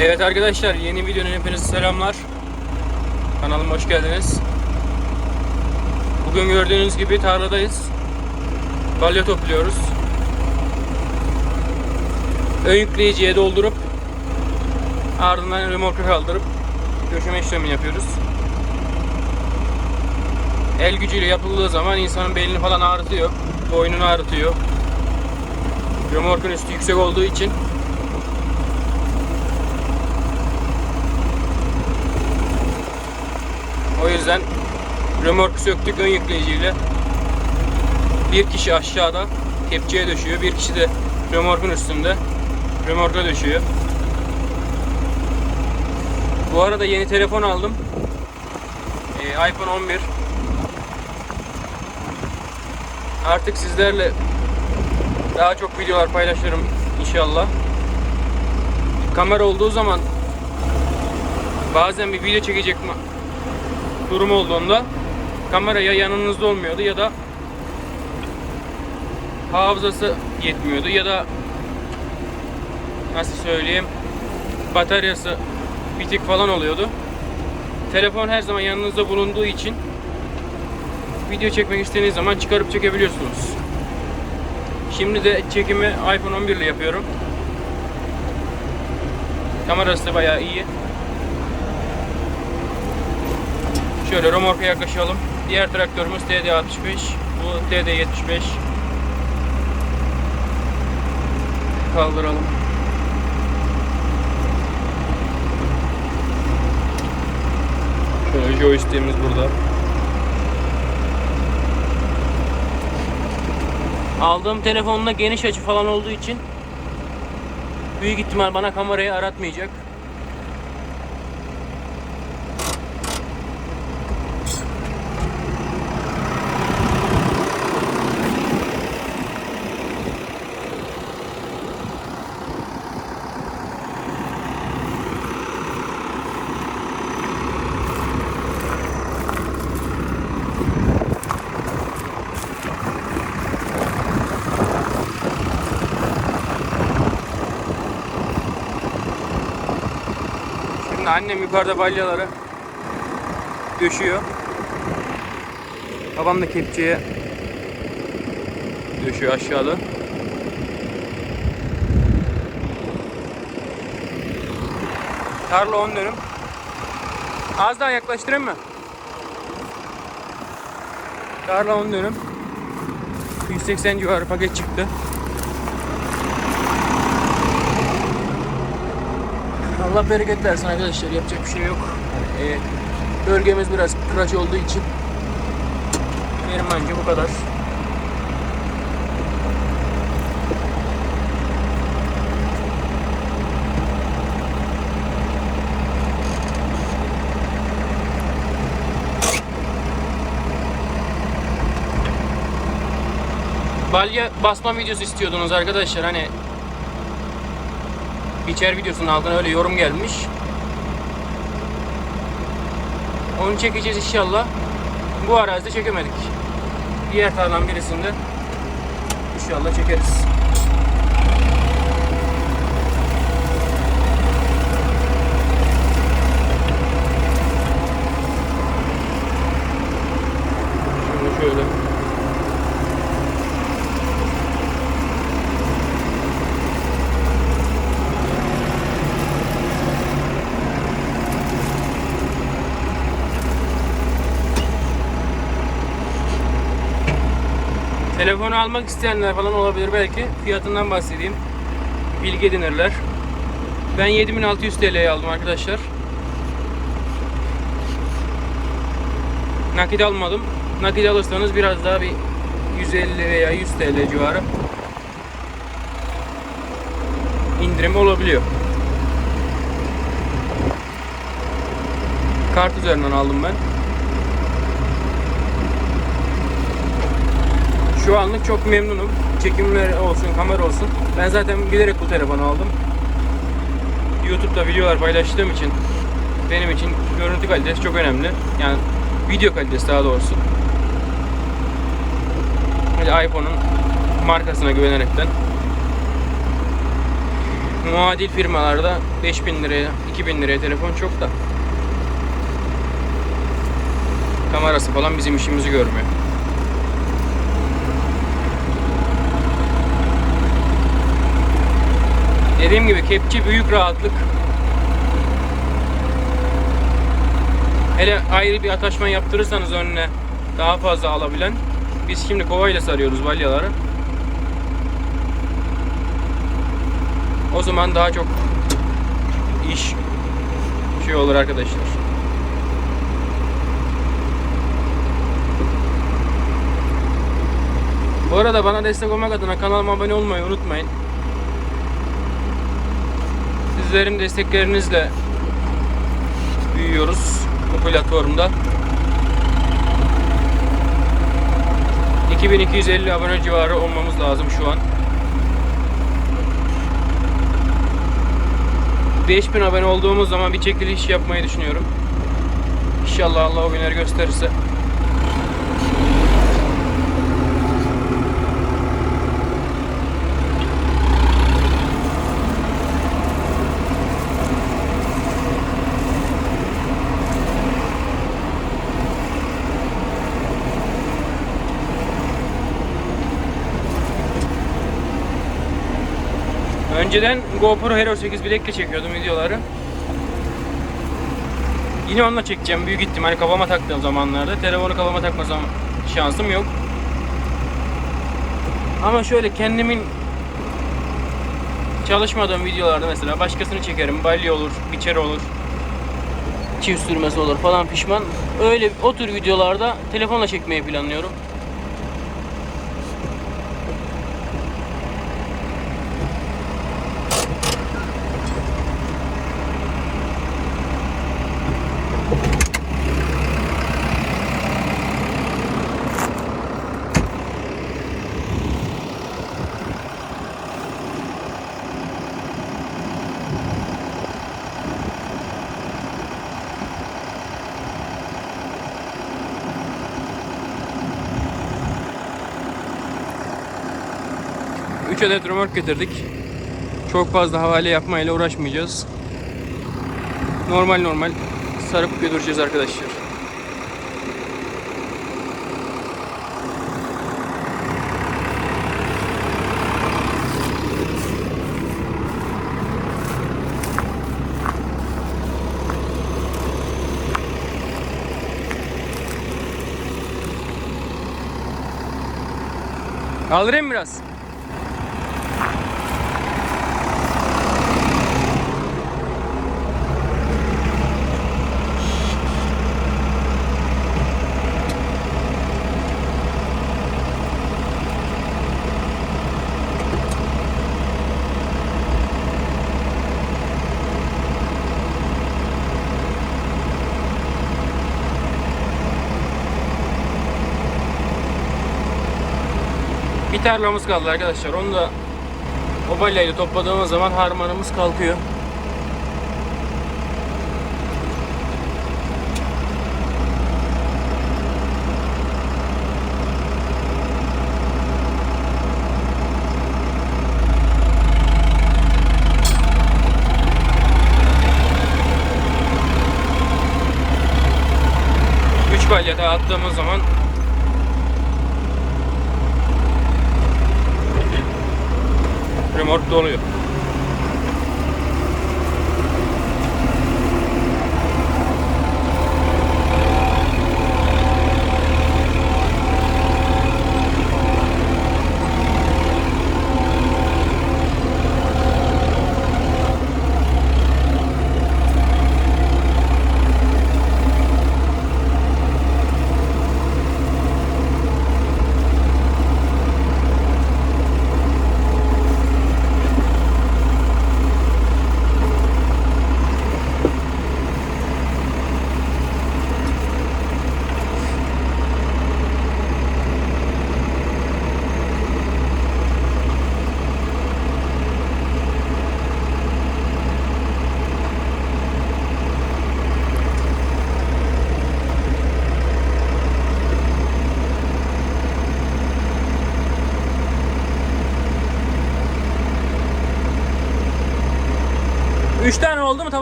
Evet arkadaşlar yeni videonun hepinize selamlar. Kanalıma hoş geldiniz. Bugün gördüğünüz gibi tarladayız. Balya topluyoruz. Ön yükleyiciye doldurup ardından remorka kaldırıp döşeme işlemini yapıyoruz. El gücüyle yapıldığı zaman insanın belini falan ağrıtıyor. Boynunu ağrıtıyor. Remorkun üstü yüksek olduğu için O yüzden römorku söktük ön yükleyiciyle. Bir kişi aşağıda kepçeye döşüyor. Bir kişi de römorkun üstünde römorka döşüyor. Bu arada yeni telefon aldım. Ee, iPhone 11. Artık sizlerle daha çok videolar paylaşırım inşallah. Kamera olduğu zaman bazen bir video çekecek durum olduğunda kamera ya yanınızda olmuyordu ya da hafızası yetmiyordu ya da nasıl söyleyeyim bataryası bitik falan oluyordu. Telefon her zaman yanınızda bulunduğu için video çekmek istediğiniz zaman çıkarıp çekebiliyorsunuz. Şimdi de çekimi iPhone 11 ile yapıyorum. Kamerası da bayağı iyi. Şöyle romorka yaklaşalım. Diğer traktörümüz TD65. Bu TD75. Kaldıralım. Şöyle joystick'imiz burada. Aldığım telefonla geniş açı falan olduğu için büyük ihtimal bana kamerayı aratmayacak. Annem yukarıda balyaları döşüyor. Babam da kepçeye döşüyor aşağıda. Tarla 10 dönüm. Az daha yaklaştırayım mı? Tarla 10 dönüm. 180 civarı paket çıktı. Allah bereket versin arkadaşlar. Yapacak bir şey yok. Ee, bölgemiz biraz kıraç olduğu için benim bence bu kadar. Balya basma videosu istiyordunuz arkadaşlar. Hani biçer videosunun altına öyle yorum gelmiş. Onu çekeceğiz inşallah. Bu arazide çekemedik. Diğer tarlanın birisinde inşallah çekeriz. Şunu şöyle. Telefonu almak isteyenler falan olabilir belki. Fiyatından bahsedeyim. Bilgi edinirler. Ben 7600 TL'ye aldım arkadaşlar. Nakit almadım. Nakit alırsanız biraz daha bir 150 veya 100 TL civarı indirim olabiliyor. Kart üzerinden aldım ben. Şu anlık çok memnunum. Çekimler olsun, kamera olsun. Ben zaten bilerek bu telefonu aldım. YouTube'da videolar paylaştığım için benim için görüntü kalitesi çok önemli. Yani video kalitesi daha doğrusu. Böyle iPhone'un markasına güvenerekten muadil firmalarda 5000 liraya, 2000 liraya telefon çok da. Kamerası falan bizim işimizi görmüyor. Dediğim gibi kepçe büyük rahatlık. Hele ayrı bir ataşma yaptırırsanız önüne daha fazla alabilen. Biz şimdi kovayla sarıyoruz balyaları. O zaman daha çok iş şey olur arkadaşlar. Bu arada bana destek olmak adına kanalıma abone olmayı unutmayın. Sizlerin desteklerinizle büyüyoruz bu platformda. 2250 abone civarı olmamız lazım şu an. 5000 abone olduğumuz zaman bir çekiliş yapmayı düşünüyorum. İnşallah Allah o günleri gösterirse. Önceden GoPro Hero 8 bilekle çekiyordum videoları. Yine onunla çekeceğim büyük ihtimal kafama taktığım zamanlarda. Telefonu kafama takmasam şansım yok. Ama şöyle kendimin çalışmadığım videolarda mesela başkasını çekerim. Balya olur, biçer olur. Çift sürmesi olur falan pişman. Öyle o tür videolarda telefonla çekmeyi planlıyorum. Adet römork getirdik. Çok fazla havale yapmayla uğraşmayacağız. Normal normal sarıp götüreceğiz arkadaşlar. Kaldırayım biraz. Tarlamız kaldı arkadaşlar. Onu da o balyayla topladığımız zaman harmanımız kalkıyor. Üç balya daha attığımız zaman remork doluyor.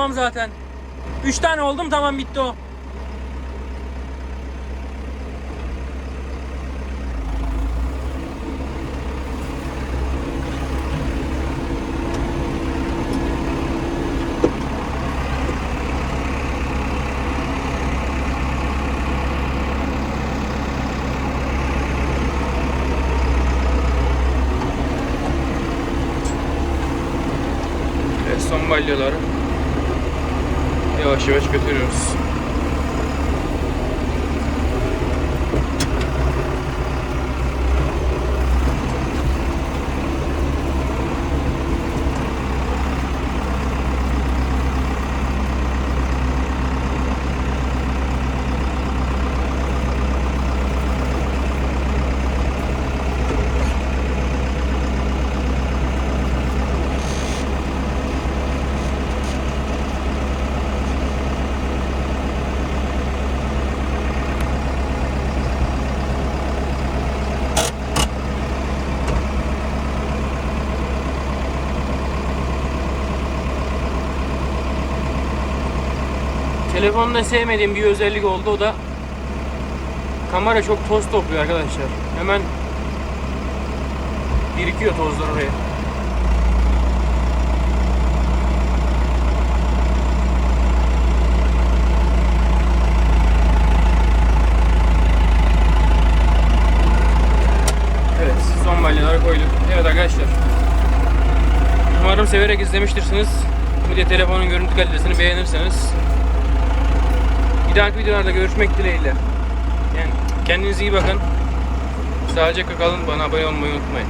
Tamam zaten. Üç tane oldu mu tamam bitti o. Son balyaları yavaş yavaş götürüyoruz. Telefonda sevmediğim bir özellik oldu o da kamera çok toz topluyor arkadaşlar. Hemen birikiyor tozlar oraya. Evet son balyaları koyduk. Evet arkadaşlar. Umarım severek izlemiştirsiniz. Bir de telefonun görüntü kalitesini beğenirseniz bir dahaki videolarda görüşmek dileğiyle. Yani kendinize iyi bakın. Sağlıcakla kalın. Bana abone olmayı unutmayın.